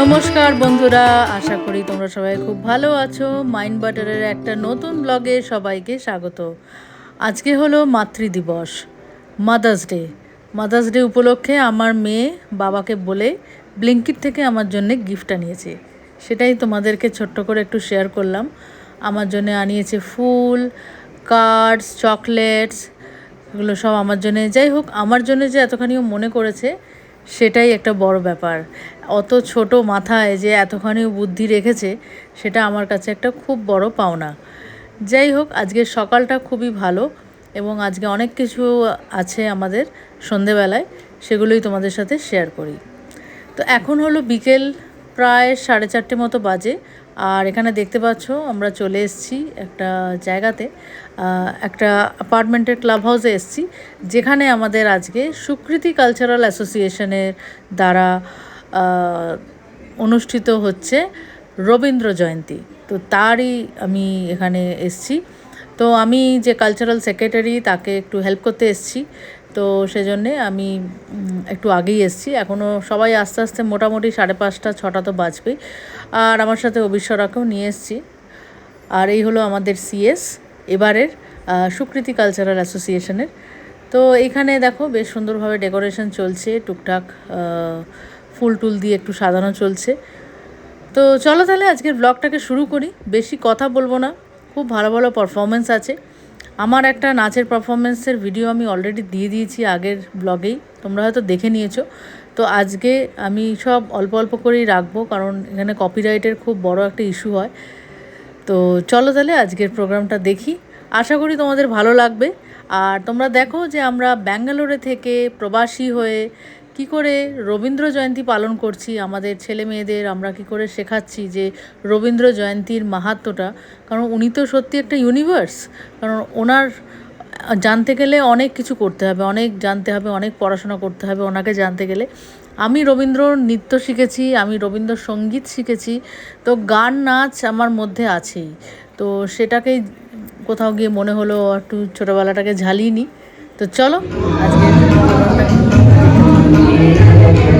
নমস্কার বন্ধুরা, আশা করি তোমরা সবাই খুব ভালো আছো। মাইন্ড বাটারের একটা নতুন ব্লগে সবাইকে স্বাগত। আজকে হলো মাতৃ দিবস মাদার্স ডে মাদার্স ডে উপলক্ষে আমার মেয়ে বাবাকে বলে ব্লিঙ্কিট থেকে আমার জন্য গিফট আনিয়েছে সেটাই তোমাদেরকে ছোট্ট করে একটু শেয়ার করলাম। আমার জন্য আনিয়েছে ফুল কার্ডস চকলেটস এগুলো সব আমার জন্য। যাই হোক, আমার জন্য যে এতখানিও মনে করেছে, সেটাই একটা বড় ব্যাপার। অত ছোট মাথায় যে এতখানি বুদ্ধি রেখেছে, সেটা আমার কাছে একটা খুব বড় পাওনা। যাই হোক আজকের সকালটা খুবই ভালো এবং আজকে অনেক কিছু আছে আমাদের সন্ধেবেলায়, সেগুলোই তোমাদের সাথে শেয়ার করি। তো এখন হলো বিকেল প্রায় সাড়ে চারটে মতো বাজে, আর এখানে দেখতে পাচ্ছ আমরা চলে এসেছি একটা জায়গাতে একটা অ্যাপার্টমেন্টের ক্লাব হাউসে এসেছি, যেখানে আমাদের আজকে সুকৃতি কালচারাল অ্যাসোসিয়েশনের দ্বারা অনুষ্ঠিত হচ্ছে রবীন্দ্র জয়ন্তী। তো তারই আমি এখানে এসেছি। তো আমি যে কালচারাল সেক্রেটারি তাকে একটু হেল্প করতে এসেছি। তো সেজন্যে আমি একটু আগেই এসেছি। এখনও সবাই আস্তে আস্তে মোটামুটি সাড়ে পাঁচটা, ছটা তো বাজবেই। আর আমার সাথে অবিশ্বরাকেও নিয়ে এসেছি। আর এই হলো আমাদের সিএস এবারের সুকৃতি কালচারাল অ্যাসোসিয়েশনের তো এইখানে দেখো, বেশ সুন্দরভাবে ডেকোরেশন চলছে, টুকটাক ফুল টুল দিয়ে একটু সাজানো চলছে। তো চলো তাহলে আজকের ব্লগটাকে শুরু করি। বেশি কথা বলব না। খুব ভালো ভালো পারফরমেন্স আছে। আমার একটা নাচের পারফরমেন্সের ভিডিও আমি অলরেডি দিয়ে দিয়েছি আগের ব্লগেই তোমরা হয়তো দেখে নিয়েছো। তো আজকে আমি সব অল্প অল্প করেই রাখব কারণ এখানে কপিরাইটের খুব বড় একটা ইস্যু হয়। তো চলো তাহলে আজকের প্রোগ্রামটা দেখি। আশা করি তোমাদের ভালো লাগবে। আর তোমরা দেখো যে আমরা ব্যাঙ্গালোরে থেকে প্রবাসী হয়ে কি করে রবীন্দ্র জয়ন্তী পালন করছি, আমাদের ছেলে মেয়েদের আমরা কি করে শেখাচ্ছি যে রবীন্দ্র জয়ন্তীর মাহাত্ম্যটা কারণ উনি তো সত্যি একটা ইউনিভার্স কারণ ওনার জানতে গেলে অনেক কিছু করতে হবে, অনেক জানতে হবে, অনেক পড়াশোনা করতে হবে ওনাকে জানতে গেলে। আমি রবীন্দ্র নৃত্য শিখেছি, আমি রবীন্দ্র সংগীত শিখেছি, তো গান নাচ আমার মধ্যে আছেই। তো সেটাকেই কোথাও গিয়ে মনে হলো, একটু ছোটোবেলাটাকে ঝালিয়ে নিই। তো চলো আজকে প্রোগ্রামটা ছিলাম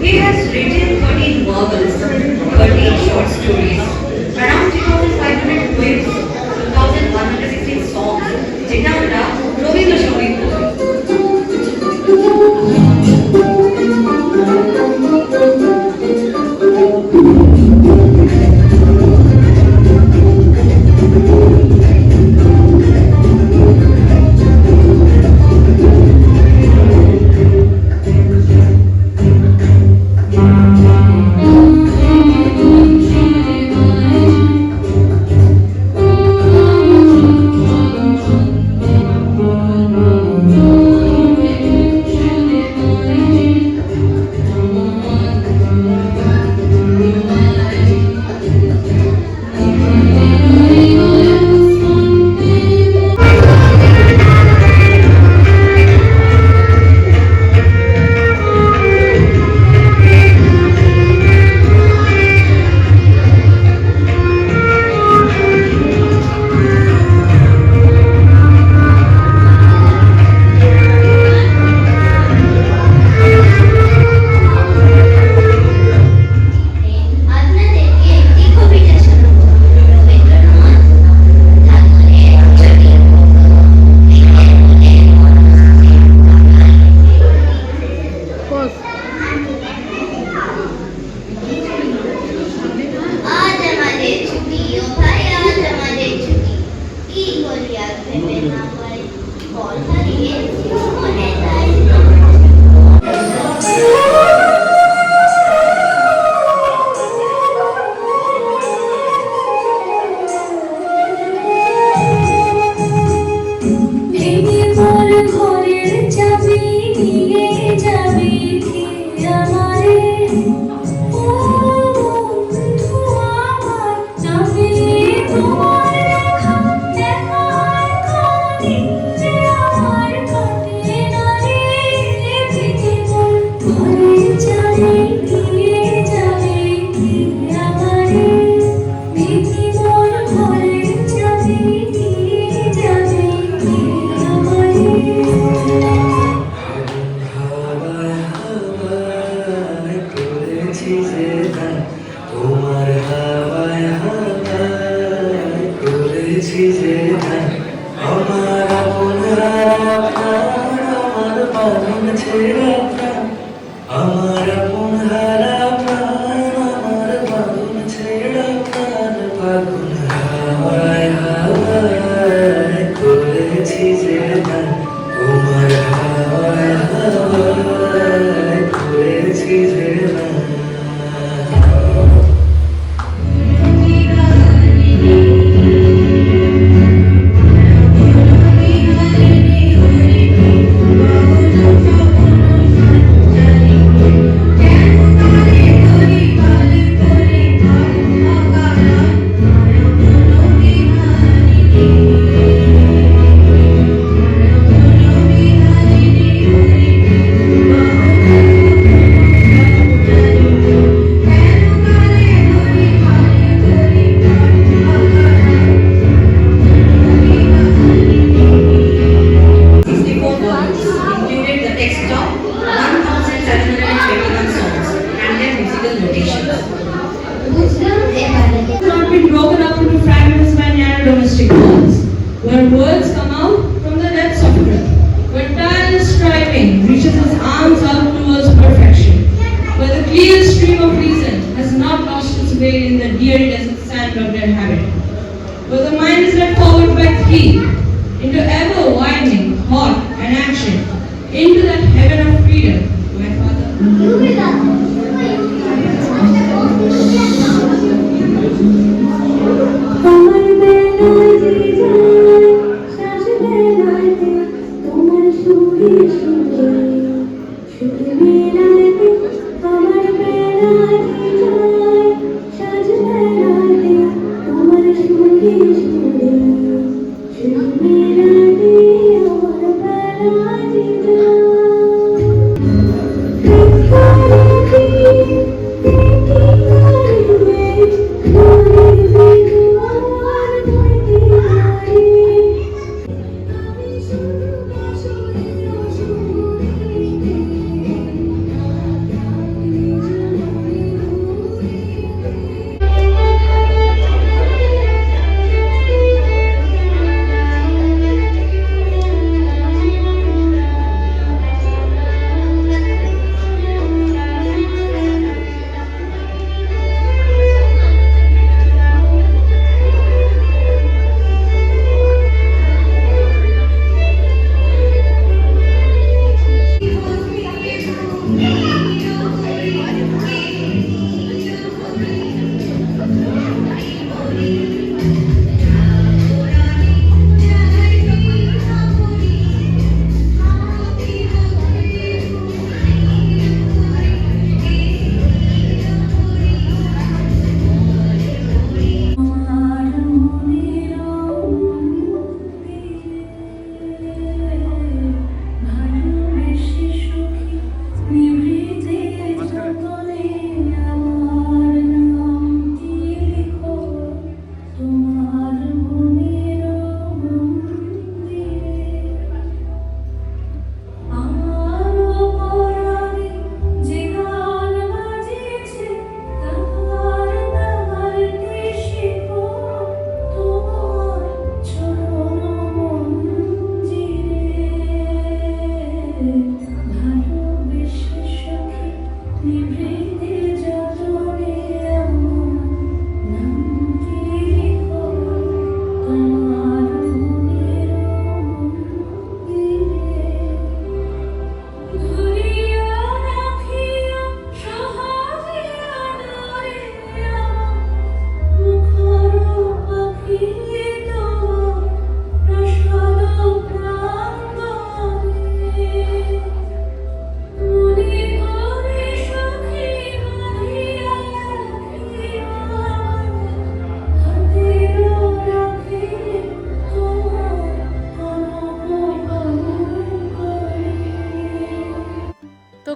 He has written 13 novels, 13 short stories, around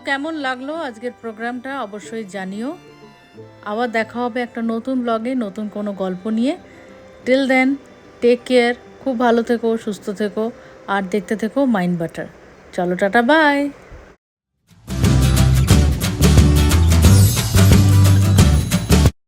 কেমন লাগল আজকের প্রোগ্রামটা অবশ্যই জানিও। আবার দেখা হবে একটা নতুন ব্লগে নতুন কোনো গল্প নিয়ে। টিল দেন টেক কেয়ার খুব ভালো থেকো, সুস্থ থেকো, আর দেখতে থেকো মাইন্ড বাটার চলো, টাটা বাই